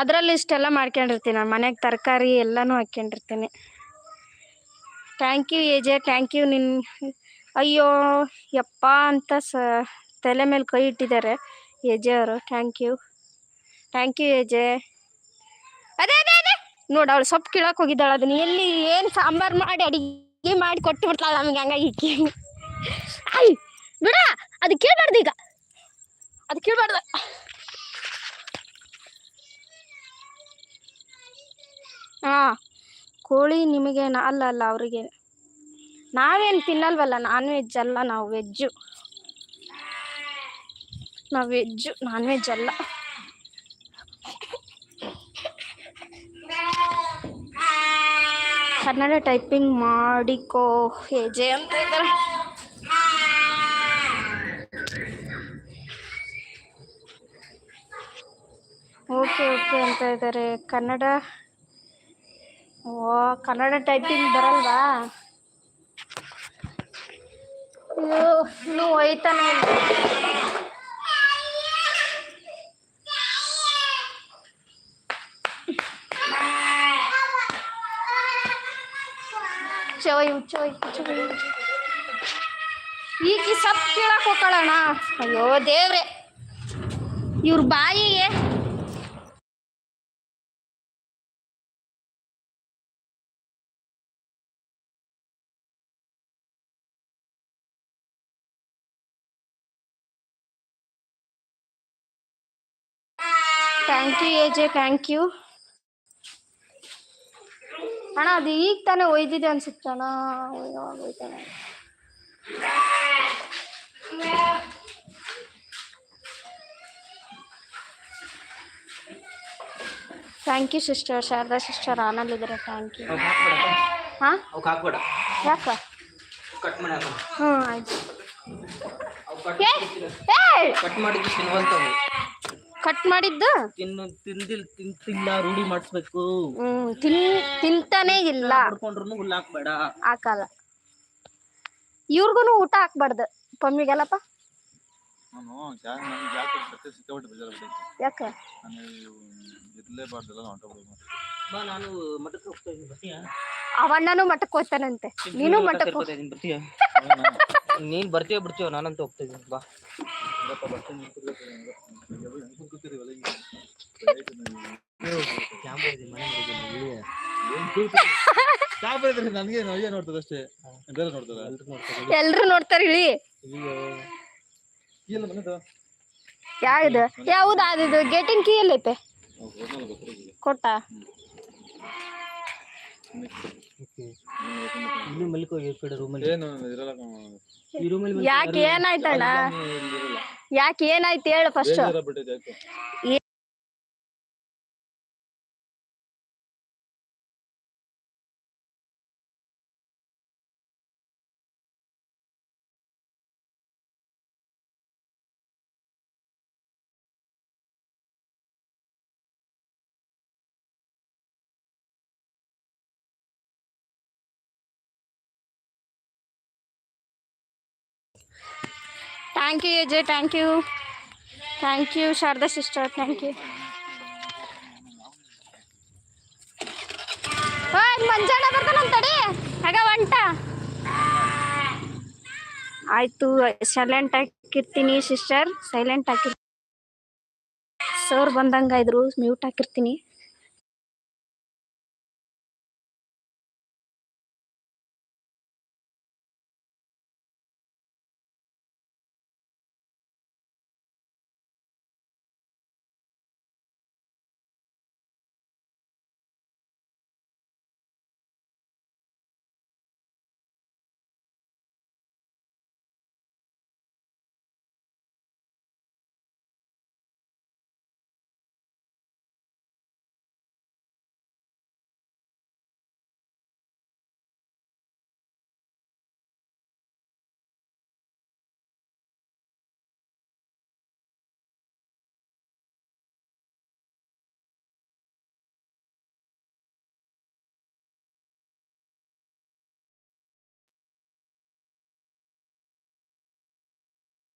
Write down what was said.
ಅದರಲ್ಲಿ ಇಷ್ಟೆಲ್ಲ ಮಾಡ್ಕೊಂಡಿರ್ತೀನಿ. ನಾನು ಮನೆಗೆ ತರಕಾರಿ ಎಲ್ಲನೂ ಹಾಕ್ಕೊಂಡಿರ್ತೀನಿ. Thank you ಏಜೆ. ಥ್ಯಾಂಕ್ ಯು ನಿನ್ ಅಯ್ಯೋ, ಯಪ್ಪ ಅಂತ ಸ ತಲೆ ಮೇಲೆ ಕೈ ಇಟ್ಟಿದ್ದಾರೆ ಎಜೆ ಅವರು. Thank you thank you A J. ಅದೇ ಅದೇ ಅದೇ. ನೋಡು ಅವಳು ಸೊಪ್ಪು ಕೀಳಕ್ಕೆ ಹೋಗಿದ್ದಾಳೆ. ಅದನ್ನ ಎಲ್ಲಿ ಏನು ಸಾಂಬಾರು ಮಾಡಿ ಅಡಿಗೆ ಮಾಡಿ ಕೊಟ್ಟು ಬಿಡ್ತಾಳೆ ನಮ್ಗೆ ಹಂಗಾಗಿ ಐ ಬಿಡ. ಅದು ಕೇಳಬಾರ್ದು ಈಗ. ಅದು ಕೇಳಬಾರ್ದು. ಹಾ ಕೋಳಿ ನಿಮಗೆ ಅಲ್ಲ ಅಲ್ಲ, ಅವರಿಗೆ. ನಾವೇನು ತಿನ್ನಲ್ವಲ್ಲ ನಾನ್ ವೆಜ್ ಅಲ್ಲ ನಾವು ವೆಜ್ಜು ನಾವು ವೆಜ್ಜು ನಾನ್ ವೆಜ್ ಅಲ್ಲ. ಕನ್ನಡ ಟೈಪಿಂಗ್ ಮಾಡಿಕೋ ಹೆಜೆ ಅಂತ ಇದ್ದಾರೆ. ಓಕೆ ಓಕೆ ಅಂತ ಇದ್ದಾರೆ. ಕನ್ನಡ ಓ ಕನ್ನಡ ಟೈಪಿಂಗ್ ಬರಲ್ವಾ? ಚೋಯ್ ಈಗ ಸಪ್ ಕೇಳಕ್ ಹೋಗಣ ಅಯ್ಯೋ ದೇವ್ರೆ. ಇವ್ರ ಬಾಯಿಗೆ ಥ್ಯಾಂಕ್ ಯು ಎಜೆ ಥ್ಯಾಂಕ್ ಯು ಅಣ್ಣ ಅದು ಈಗ ತಾನೇ ಒಯ್ದಿದೆ ಅನ್ಸುತ್ತೆ ಅಣ್ಣ. ಯಾವಾಗ ಒಯ್ತಾನೆ thank you sister Sharada sister ಆನಲ್ಲಿದ್ದಾರೆ thank you ಹಾಂ? ಯಾಕ? ಹ್ಞೂ ಆಯ್ತು. ಕಟ್ ಮಾಡಿದ್ದ? ತಿನ್ನು ತಿಂದಿಲ್ ತಿಂತಿಲ್ಲ ರೂಢಿ ಮಾಡಿಸ್ಬೇಕು. ತಿನ್ ತಿಂತಾನೆ ಇಲ್ಲ. ಮಾಡ್ಕೊಂಡ್ರು ಹುಲ್ಲು ಹಾಕ್ಬೇಡ. ಹಾಕಲ್ಲ. ಇವ್ರಿಗೂ ಊಟ ಹಾಕ್ಬಾರ್ದು. ಪಮ್ಮಿಗೆಲ್ಲಪ್ಪ? ನಾನು ಜಾಗ ನನಗೆ ಜಾಗ ಸತ್ಯ ಸಿಕ್ಕಾಬಿಟ್ಟು ಬೇಜಾರು ಬಿಟ್ಟೈತೆ ಯಾಕೆ? ನಾನು ಇರಲೇಬಾರ್ದಲ್ಲ ನಾನು ಹೊಂಟೋಗ್ಬೇಕು ಬಾ ನಾನು ಮಠಕ್ಕೆ ಹೋಗ್ತಾ ಇದ್ದೀನಿ ಬರ್ತೀಯಾ? ಅವಣ್ಣನು ಮಠಕ್ಕೆ ಹೋಗ್ತಾನಂತೆ. ನೀನು ಮಠಕ್ಕೆ ಹೋಗ್- ಇದ್ದೀನಿ ಬರ್ತೀಯಾ? ನೀನ್ ಬರ್ತೀಯ ಬಿಡ್ತೀವ ನಾನಂತ ಹೋಗ್ತಾ ಇದ್ದೀನಿ ಬಾ. ನನಗೆ ಅಷ್ಟೇ ಎಲ್ಲರೂ ಯಾವ್ದು? ಯಾವ್ದು ಅದು? ಕೀ ಎಲ್ಲೈತೆ ಕೊಟ್ಟ? ಇಲ್ಲಿ ಮಲ್ಕೋ ಈ ಕಡೆ ರೂಮಲ್ಲಿ ಏನು ಇರಲ್ಲ ಈ ರೂಮಲ್ಲಿ ಯಾಕೆ ಏನಾಯ್ತಣ್ಣ? ಯಾಕೆ ಏನಾಯ್ತು ಹೇಳು ಫಸ್ಟ್ ಯಾಕೆ? Thank you Ajay thank you thank you Sharada sister thank you ಮಂಜಾಣ ಬರ್ತಾನಂತ ತಡಿ ಆಗ ಒಂಟ. ಆಯ್ತು ಸೈಲೆಂಟ್ ಹಾಕಿರ್ತೀನಿ ಸಿಸ್ಟರ್ ಸೈಲೆಂಟ್ ಹಾಕಿರ್ತೀನಿ ಸರ್ ಬಂದಂಗ ಇದ್ರು ಮ್ಯೂಟ್ ಹಾಕಿರ್ತೀನಿ.